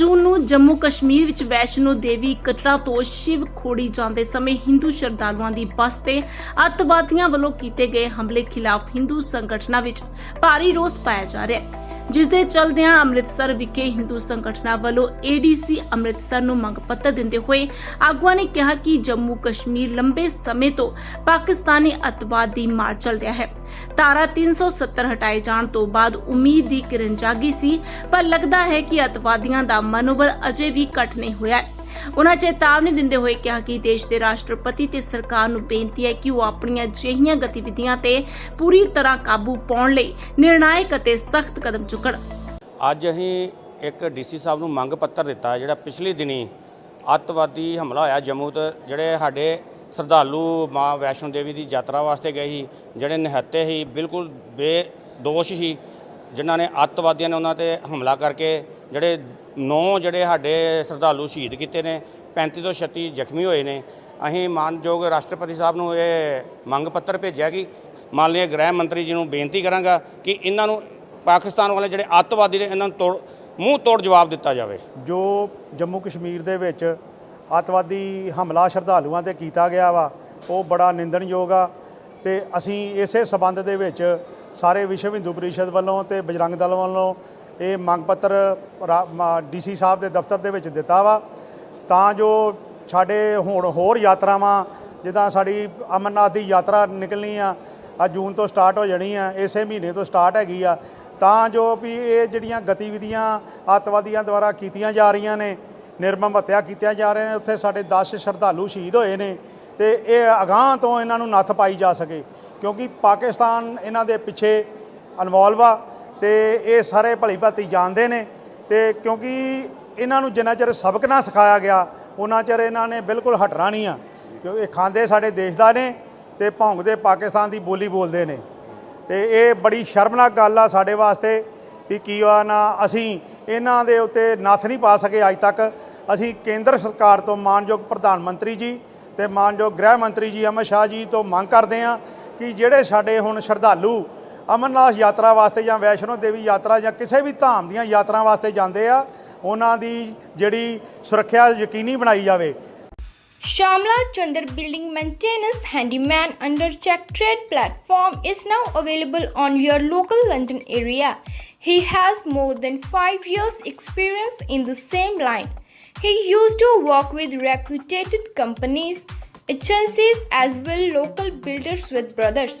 ਜੂਨ ਨੂੰ ਜੰਮੂ ਕਸ਼ਮੀਰ ਵਿੱਚ ਵੈਸ਼ਨੋ ਦੇਵੀ ਕਟਰਾ ਤੋਂ ਸ਼ਿਵ ਖੋੜੀ ਜਾਂਦੇ ਸਮੇਂ ਹਿੰਦੂ ਸ਼ਰਧਾਲੂਆਂ ਦੀ ਬੱਸ ਤੇ ਅੱਤਵਾਦੀਆਂ ਵੱਲੋਂ ਕੀਤੇ ਗਏ ਹਮਲੇ ਖਿਲਾਫ ਹਿੰਦੂ ਸੰਗਠਨਾਂ ਵਿੱਚ ਭਾਰੀ ਰੋਸ ਪਾਇਆ ਜਾ ਰਿਹਾ ਹੈ। ਜਿਸ ਦੇ ਚਲਦਿਆਂ ਅੰਮ੍ਰਿਤਸਰ ਵਿਖੇ ਹਿੰਦੂ ਸੰਗਠਨਾਂ ਵੱਲੋਂ ਏਡੀਸੀ ਅੰਮ੍ਰਿਤਸਰ ਨੂੰ ਮੰਗ ਪੱਤਰ ਦਿੰਦੇ ਹੋਏ ਆਗੂਆਂ ਨੇ ਕਿਹਾ ਕਿ ਜੰਮੂ ਕਸ਼ਮੀਰ ਲੰਬੇ ਸਮੇਂ ਤੋਂ ਪਾਕਿਸਤਾਨੀ ਅੱਤਵਾਦ ਦੀ ਮਾਰ ਚੱਲ ਰਿਹਾ ਹੈ। ਧਾਰਾ 370 ਹਟਾਏ ਜਾਣ ਤੋਂ ਬਾਅਦ ਉਮੀਦ ਦੀ ਕਿਰਨ ਜਾਗੀ ਸੀ, ਪਰ ਲੱਗਦਾ ਹੈ ਕਿ ਅੱਤਵਾਦੀਆਂ ਦਾ ਮਨੋਬਲ ਅਜੇ ਵੀ ਘਟ ਨਹੀਂ ਹੋਇਆ। ਹੈ ਉਨ੍ਹਾਂ ਚੇਤਾਵਨੀ ਦਿੰਦੇ ਹੋਏ ਕਿਹਾ ਕਿ ਦੇਸ਼ ਦੇ ਰਾਸ਼ਟਰਪਤੀ ਤੇ ਸਰਕਾਰ ਨੂੰ ਬੇਨਤੀ ਹੈ ਕਿ ਉਹ ਆਪਣੀਆਂ ਅਜਿਹੀਆਂ ਗਤੀਵਿਧੀਆਂ ਤੇ ਪੂਰੀ ਤਰ੍ਹਾਂ ਕਾਬੂ ਪਾਉਣ ਲਈ ਨਿਰਣਾਇਕ ਅਤੇ ਸਖਤ ਕਦਮ ਚੁੱਕਣ। ਅੱਜ ਅਸੀਂ ਇੱਕ ਡੀਸੀ ਸਾਹਿਬ ਨੂੰ ਮੰਗ ਪੱਤਰ ਦਿੱਤਾ, ਜਿਹੜਾ ਪਿਛਲੇ ਦਿਨੀ ਅੱਤਵਾਦੀ ਹਮਲਾ ਹੋਇਆ ਜੰਮੂ ਤੋਂ, ਜਿਹੜੇ ਸਾਡੇ ਸ਼ਰਧਾਲੂ ਮਾਂ ਵੈਸ਼ਨੋ ਦੇਵੀ ਦੀ ਯਾਤਰਾ ਵਾਸਤੇ ਗਏ ਸੀ, ਜਿਹੜੇ ਨਿਹੱਤੇ ਸੀ, ਬਿਲਕੁਲ ਬੇਦੋਸ਼ ਸੀ, ਜਿਨ੍ਹਾਂ ਨੇ ਅੱਤਵਾਦੀਆਂ ਨੇ ਉਹਨਾਂ ਤੇ ਹਮਲਾ ਕਰਕੇ ਜਿਹੜੇ ਨੌ ਜਿਹੜੇ ਸਾਡੇ ਸ਼ਰਧਾਲੂ ਸ਼ਹੀਦ ਕੀਤੇ ਨੇ 35 ਤੋਂ 36 ਜ਼ਖਮੀ ਹੋਏ ਨੇ। ਅਸੀਂ ਮਾਨਯੋਗ ਰਾਸ਼ਟਰਪਤੀ ਸਾਹਿਬ ਨੂੰ ਇਹ ਮੰਗ ਪੱਤਰ ਭੇਜਿਆ ਕਿ ਮਾਨਯੋਗ ਗ੍ਰਹਿ ਮੰਤਰੀ ਜੀ ਨੂੰ ਬੇਨਤੀ ਕਰਾਂਗਾ ਕਿ ਇਹਨਾਂ ਨੂੰ ਪਾਕਿਸਤਾਨ ਵਾਲੇ ਜਿਹੜੇ ਅੱਤਵਾਦੀ ਨੇ, ਇਹਨਾਂ ਨੂੰ ਤੋੜ, ਮੂੰਹ ਤੋੜ ਜਵਾਬ ਦਿੱਤਾ ਜਾਵੇ। ਜੋ ਜੰਮੂ ਕਸ਼ਮੀਰ ਦੇ ਵਿੱਚ ਅੱਤਵਾਦੀ ਹਮਲਾ ਸ਼ਰਧਾਲੂਆਂ ਤੇ ਕੀਤਾ ਗਿਆ ਵਾ, ਉਹ ਬੜਾ ਨਿੰਦਣਯੋਗ ਆ ਤੇ ਅਸੀਂ ਇਸੇ ਸਬੰਧ ਦੇ ਵਿੱਚ ਸਾਰੇ ਵਿਸ਼ਵ ਹਿੰਦੂ ਪਰਿਸ਼ਦ ਵੱਲੋਂ ਤੇ ਬਜਰੰਗ ਦਲ ਵੱਲੋਂ ਇਹ ਮੰਗ ਪੱਤਰ ਡੀਸੀ ਸਾਹਿਬ ਦੇ ਦਫ਼ਤਰ ਦੇ ਵਿੱਚ ਦਿੱਤਾ ਵਾ। ਤਾਂ ਜੋ ਸਾਡੇ ਹੁਣ ਹੋਰ ਯਾਤਰਾਵਾਂ, ਜਿੱਦਾਂ ਸਾਡੀ ਅਮਰਨਾਥ ਦੀ ਯਾਤਰਾ ਨਿਕਲਣੀ ਆ ਆ ਜੂਨ ਤੋਂ ਸਟਾਰਟ ਹੋ ਜਾਣੀ ਆ, ਇਸੇ ਮਹੀਨੇ ਤੋਂ ਸਟਾਰਟ ਹੈਗੀ ਆ। ਤਾਂ ਜੋ ਵੀ ਇਹ ਜਿਹੜੀਆਂ ਗਤੀਵਿਧੀਆਂ ਅੱਤਵਾਦੀਆਂ ਦੁਆਰਾ ਕੀਤੀਆਂ ਜਾ ਰਹੀਆਂ ਨੇ, ਨਿਰਮਮ ਹੱਤਿਆ ਕੀਤੀਆਂ ਜਾ ਰਹੀਆਂ ਨੇ, ਉੱਥੇ ਸਾਡੇ 10 ਸ਼ਰਧਾਲੂ ਸ਼ਹੀਦ ਹੋਏ ਨੇ ਤੇ ਇਹ ਅਗਾਂਹ ਤੋਂ ਇਹਨਾਂ ਨੂੰ ਨੱਥ ਪਾਈ ਜਾ ਸਕੇ। ਕਿਉਂਕਿ ਪਾਕਿਸਤਾਨ ਇਹਨਾਂ ਦੇ ਪਿੱਛੇ ਇਨਵੋਲਵ ਆ। ਤੇ ਇਹ ਸਾਰੇ ਭਲੀ ਭਾਤੀ ਜਾਣਦੇ ਨੇ ਤੇ ਕਿਉਂਕਿ ਇਹਨਾਂ ਨੂੰ ਜਿੰਨਾ ਚਿਰ ਸਬਕ ਨਾ ਸਿਖਾਇਆ ਗਿਆ ਉਹਨਾਂ ਚਿਰ ਇਹਨਾਂ ਨੇ ਬਿਲਕੁਲ ਹਟਣਾ ਨਹੀਂ ਆ। ਕਿਉਂਕਿ ਇਹ ਖਾਂਦੇ ਸਾਡੇ ਦੇਸ਼ ਦਾ ਨੇ ਤੇ ਭੌਂਕਦੇ ਪਾਕਿਸਤਾਨ ਦੀ ਬੋਲੀ ਬੋਲਦੇ ਨੇ। ਤੇ ਇਹ ਬੜੀ ਸ਼ਰਮਨਾਕ ਗੱਲ ਆ ਸਾਡੇ ਵਾਸਤੇ ਵੀ ਕੀ ਆ ਨਾ, ਅਸੀਂ ਇਹਨਾਂ ਦੇ ਉੱਤੇ ਨੱਥ ਨਹੀਂ ਪਾ ਸਕੇ ਅੱਜ ਤੱਕ। ਅਸੀਂ ਕੇਂਦਰ ਸਰਕਾਰ ਤੋਂ ਮਾਨਯੋਗ ਪ੍ਰਧਾਨ ਮੰਤਰੀ ਜੀ ਤੇ ਮਾਨਯੋਗ ਗ੍ਰਹਿ ਮੰਤਰੀ ਜੀ ਅਮਿਤ ਸ਼ਾਹ ਜੀ ਤੋਂ ਮੰਗ ਕਰਦੇ ਆ ਕਿ ਜਿਹੜੇ ਸਾਡੇ ਹੁਣ ਸ਼ਰਧਾਲੂ ਅਮਰਨਾਥ ਯਾਤਰਾ ਵਾਸਤੇ ਜਾਂ ਵੈਸ਼ਨੋ ਦੇਵੀ ਯਾਤਰਾ ਜਾਂ ਕਿਸੇ ਵੀ ਧਾਮ ਦੀਆਂ ਯਾਤਰਾ ਵਾਸਤੇ ਜਾਂਦੇ ਆ ਉਹਨਾਂ ਦੀ ਜਿਹੜੀ ਸੁਰੱਖਿਆ ਯਕੀਨੀ ਬਣਾਈ ਜਾਵੇ Shamla Chandar Building Maintenance Handyman under Check Trade platform is now available on your local London area. He has more than 5 years experience in the same line. He used to work with reputed companies, agencies as well local builders with brothers.